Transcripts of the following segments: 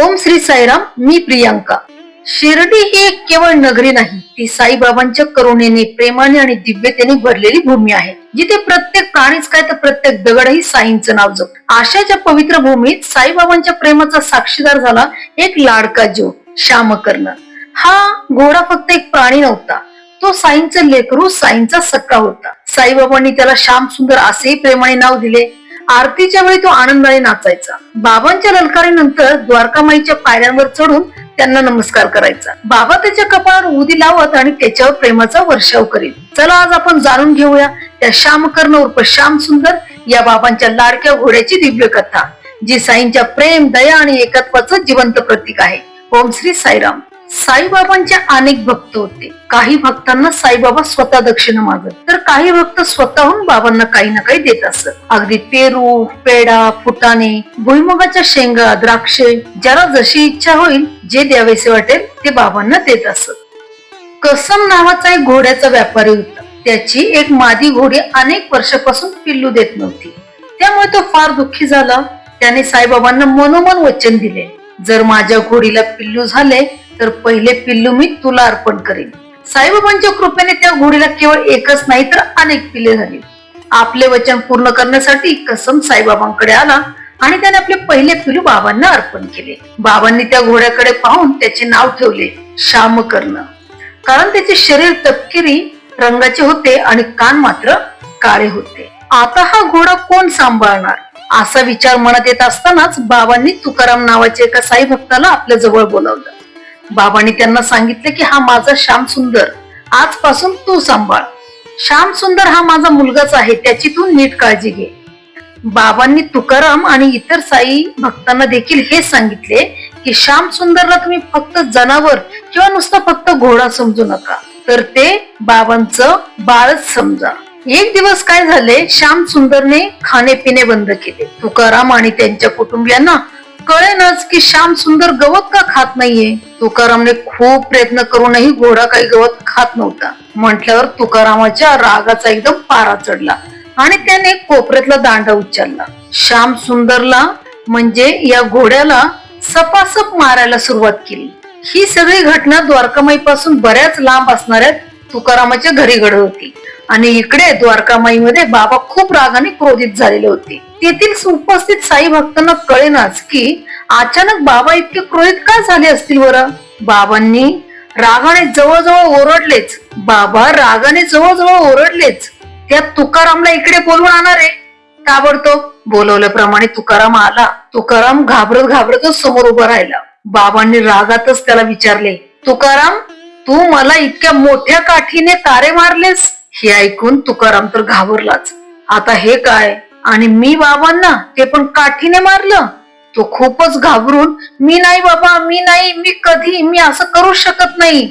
ओम श्री साईराम मी प्रियांका. शिर्डी ही एक केवळ नगरी नाही ती साईबाबांच्या करुणेने प्रेमाने आणि दिव्यतेने भरलेली भूमी आहे. जिथे प्रत्येक प्राणीच काय तर प्रत्येक दगडही साईंचं नाव जप आशाच्या पवित्र भूमीत साईबाबांच्या प्रेमाचा साक्षीदार झाला एक लाडका जीव श्यामकर्ण. हा घोडा फक्त एक प्राणी नव्हता. तो साईंचं लेकरू साईंचा सक्का होता. साईबाबांनी त्याला श्याम सुंदर असेही प्रेमाने नाव दिले. आरतीच्या वेळी तो आनंदाने नाचायचा. बाबांच्या ललकारीनंतर द्वारकामाईच्या पायऱ्यांवर चढून त्यांना नमस्कार करायचा. बाबा त्याच्या कपाळावर उदी लावत आणि त्याच्यावर प्रेमाचा वर्षाव करीत. चला आज आपण जाणून घेऊया त्या श्यामकर्ण उर्फ श्याम सुंदर या बाबांच्या लाडक्या घोड्याची दिव्य कथा जी साईंच्या प्रेम दया आणि एकत्वाचं जिवंत प्रतीक आहे. ओम श्री साईराम. साईबाबांचे अनेक भक्त होते. काही भक्तांना साईबाबा स्वतः दक्षिणा मागत तर काही भक्त स्वतःहून बाबांना काही ना काही देत असत. अगदी पेरू पेडा फुटाणे भुईमुगाच्या शेंगा द्राक्षे ज्याला जशी इच्छा होईल जे द्यावेसे वाटेल ते बाबांना देत असत. कसम नावाचा एक घोड्याचा व्यापारी होता. त्याची एक मादी घोडी अनेक वर्षापासून पिल्लू देत नव्हती. त्यामुळे तो फार दुःखी झाला. त्याने साईबाबांना मनोमन वचन दिले. जर माझ्या घोडीला पिल्लू झाले तर पहिले पिल्लू मी तुला अर्पण करेन. साईबाबांच्या कृपेने त्या घोडीला केवळ एकच नाही तर अनेक पिल्ले झाली. आपले वचन पूर्ण करण्यासाठी कसम साईबाबांकडे आला आणि त्याने आपले पहिले पिलू बाबांना अर्पण केले. बाबांनी त्या घोड्याकडे पाहून त्याचे नाव ठेवले श्यामकर्ण. कारण त्याचे शरीर तपकिरी रंगाचे होते आणि कान मात्र काळे होते. आता हा घोडा कोण सांभाळणार? असा विचार मनात येत असतानाच बाबांनी तुकाराम नावाच्या एका साई भक्ताला आपल्या जवळ बोलावलं. बाबांनी त्यांना सांगितले की हा माझा श्याम सुंदर आजपासून तू सांभाळ. श्याम सुंदर हा माझा मुलगाच आहे त्याची तू नीट काळजी घे. बाबांनी तुकाराम आणि इतर साई भक्तांना देखील हे सांगितले की श्याम सुंदरला तुम्ही फक्त जनावर किंवा नुसतं फक्त घोडा समजू नका. तर ते बाबांचं बाळच समजा. एक दिवस काय झाले श्याम सुंदरने खाणे पिणे बंद केले. तुकाराम आणि त्यांच्या कुटुंबियांना कळेनच की श्याम सुंदर गवत का खात नाहीये? तुकारामने खूप प्रयत्न करूनही घोडा काही गवत खात नव्हता. म्हटल्यावर तुकारामाच्या रागाचा एकदम पारा चढला आणि त्याने कोपऱ्यातला दांडा उच्चारला श्याम सुंदरला म्हणजे या घोड्याला सपासप मारायला सुरुवात केली. ही सगळी घटना द्वारकामाई पासून बऱ्याच लांब असणाऱ्या तुकारामाच्या घरी घडत होती. आणि इकडे द्वारकामाईमध्ये बाबा खूप रागाने क्रोधित झालेले होते. तेथील उपस्थित साई भक्तांना कळेनाच की अचानक बाबा इतके क्रोधित का झाले असतील बरं? बाबांनी रागाने जवळजवळ ओरडलेच. बाबा रागाने जवळजवळ ओरडलेच. त्या तुकारामला इकडे बोलवून आणणार आहे ताबडतोब बोलवल्याप्रमाणे तुकाराम आला. तुकाराम घाबरत घाबरतच समोर उभा राहिला. बाबांनी रागातच त्याला विचारले तुकाराम तू मला इतक्या मोठ्या काठीने तारे मारलेस? हे ऐकून तुकाराम तर घाबरलाच. आता हे काय? आणि मी बाबांना ते पण काठीने मारलं? तो खूपच घाबरून मी नाही बाबा मी नाही मी कधी मी असं करू शकत नाही.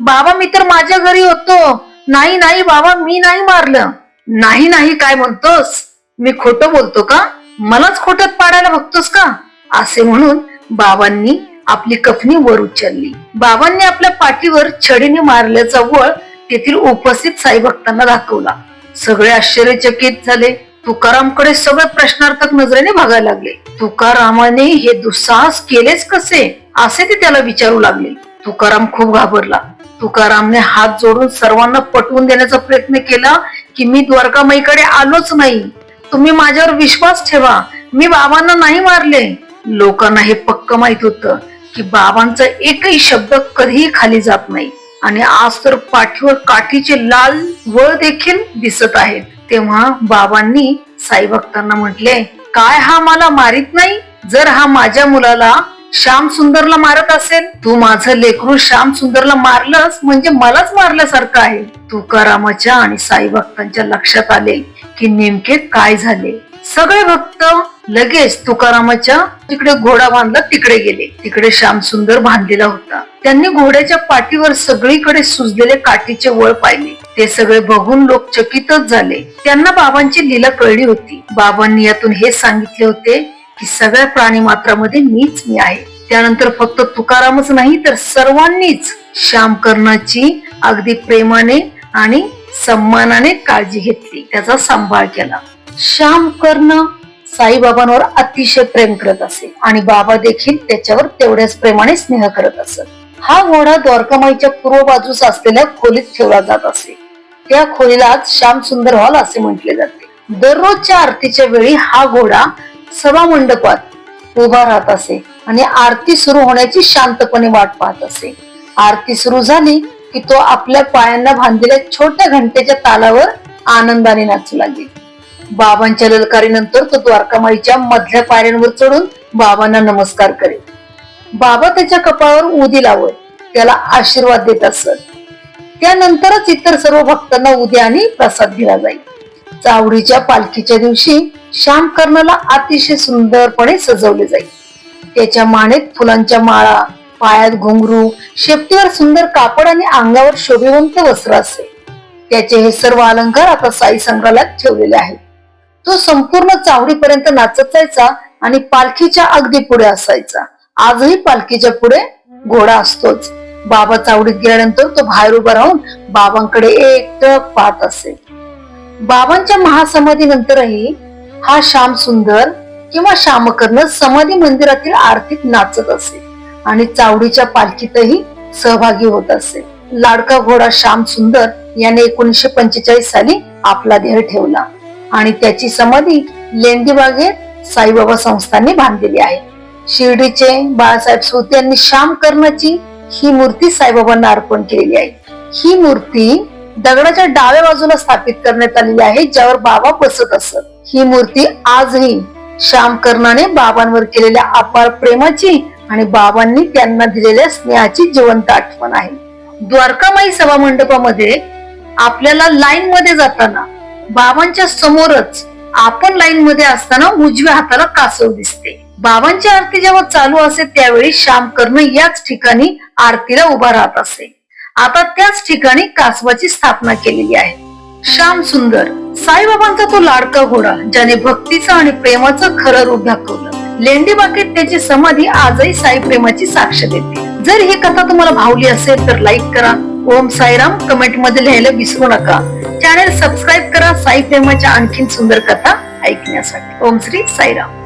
बाबा मी तर माझ्या घरी होतो. नाही नाही बाबा मी नाही मारलं. नाही नाही काय म्हणतोस? मी खोटं बोलतो का? मलाच खोटत पाडायला बघतोस का? असे म्हणून बाबांनी आपली कफनी वर उचलली. बाबांनी आपल्या पाठीवर छडीने मारल्याचा वळ तेथील उपस्थित साई भक्तांना दाखवला. सगळे आश्चर्यचकित झाले. तुकारामकडे सगळे प्रश्नार्थक नजरेने बघायला लागले. तुकारामाने हे दुस्साहस केलेच कसे? असे ते त्याला विचारू लागले. तुकाराम खूप घाबरला. तुकारामने हात जोडून सर्वांना पटवून देण्याचा प्रयत्न केला की मी द्वारकामाईकडे आलोच नाही. तुम्ही माझ्यावर विश्वास ठेवा. मी बाबांना नाही मारले. लोकांना हे पक्क माहीत होतं की बाबांचा एकही शब्द कधीही खाली जात नाही. आणि आज तर पाठीवर काठीचे लाल वळ देखील दिसत आहेत. तेव्हा बाबांनी साई भक्तांना म्हटले काय हा मला मारित नाही? जर हा माझ्या मुलाला श्याम सुंदरला मारत असेल तू माझं लेकरू श्याम सुंदरला मारलंस म्हणजे मलाच मारल्यासारखं आहे. तुकारामाच्या आणि साई भक्तांच्या लक्षात आले की नेमके काय झाले. सगळे भक्त लगेच तुकारामाच्या तिकडे घोडा बांधला तिकडे गेले. तिकडे श्याम सुंदर बांधलेला होता. त्यांनी घोड्याच्या पाठीवर सगळीकडे सुजलेले काठीचे वळ पाहिले. ते सगळे बघून लोक चकितच झाले. त्यांना बाबांची लीला कळली होती. बाबांनी यातून हे सांगितले होते की सगळ्या प्राणी मात्रामध्ये मीच मी आहे. त्यानंतर फक्त तुकारामच नाही तर सर्वांनीच श्यामकर्णाची अगदी प्रेमाने आणि सन्मानाने काळजी घेतली. त्याचा सांभाळ केला. श्यामकर्ण साईबाबांवर अतिशय प्रेम करत असे आणि बाबा देखील त्याच्यावर तेवढ्याच प्रेमाने स्नेह करत असत. हा घोडा द्वारकामाईच्या पूर्व बाजूस असलेल्या खोलीत ठेवला जात असे. त्या खोलीला श्याम सुंदर हॉल असे म्हटले जाते. दररोजच्या आरतीच्या वेळी हा घोडा सभा मंडपात उभा राहत असे आणि आरती सुरू होण्याची शांतपणे वाट पाहत असे. आरती सुरू झाली की तो आपल्या पायांना बांधलेल्या छोट्या घंटेच्या तालावर आनंदाने नाचू लागेल. बाबांच्या ललकारीनंतर तो द्वारकामाईच्या मधल्या पायऱ्यांवर चढून बाबांना नमस्कार करेल. बाबा त्याच्या कपाळावर उदी लावत त्याला आशीर्वाद देत असत. त्यानंतरच इतर सर्व भक्तांना उद्या आणि प्रसाद दिला जाईल. चावडीच्या पालखीच्या दिवशी श्याम कर्णाला अतिशय सुंदरपणे सजवले जाईल. त्याच्या मानेत फुलांच्या माळा पायात घुंगरू शेपटीवर सुंदर कापड आणि अंगावर शोभिवंत वस्त्र असेल. त्याचे हे सर्व अलंकार आता साई संग्रहालयात ठेवलेले आहेत. तो संपूर्ण चावडीपर्यंत नाचत जायचा आणि पालखीच्या अगदी पुढे असायचा. आजही पालखीच्या पुढे घोडा असतोच. बाबा चावडीत गेल्यानंतर तो बाहेर उभा राहून बाबांकडे एकटक पाहत असे. बाबांच्या महासमाधी नंतरही हा श्याम सुंदर किंवा श्यामकर्ण समाधी मंदिरातील आरतीत नाचत असे आणि चावडीच्या पालखीतही सहभागी होत असे. लाडका घोडा श्याम सुंदर याने एकोणीशे पंचेचाळीस साली आपला देह ठेवला आणि त्याची समाधी लेंडीबागेत साईबाबा संस्थांनी बांधलेली आहे. शिर्डीचे बाळासाहेब सोते यांनी श्याम कर्णाची ही मूर्ती साईबाबांना अर्पण केलेली आहे. ही मूर्ती दगडाच्या डाव्या बाजूला स्थापित करण्यात आलेली आहे ज्यावर बाबा बसत असत. ही मूर्ती आजही श्याम कर्णाने बाबांवर केलेल्या अपार प्रेमाची आणि बाबांनी त्यांना दिलेल्या स्नेहाची जिवंत आठवण आहे. द्वारकामाई सभा मंडपामध्ये आपल्याला लाईन मध्ये जाताना बाबांच्या समोरच आपण लाईन मध्ये असताना उजव्या हाताला कासव दिसते. बाबांची आरती जेव्हा चालू असे त्यावेळी श्याम कर्ण याच ठिकाणी आरतीला उभा राहत असे. आता त्याच ठिकाणी कासवाची स्थापना केलेली आहे. श्याम सुंदर साईबाबांचा तो लाडका घोडा ज्याने भक्तीचं आणि प्रेमाचं खरं रूप दाखवलं. लेंडी त्याची समाधी आजही साई प्रेमाची साक्ष देते. जर ही कथा तुम्हाला भावली असेल तर लाईक करा. ओम साईराम कमेंटमध्ये लिहायला विसरू नका. चॅनेल सबस्क्राईब करा साई प्रेमाच्या आणखीन सुंदर कथा ऐकण्यासाठी. ओम श्री साईराम.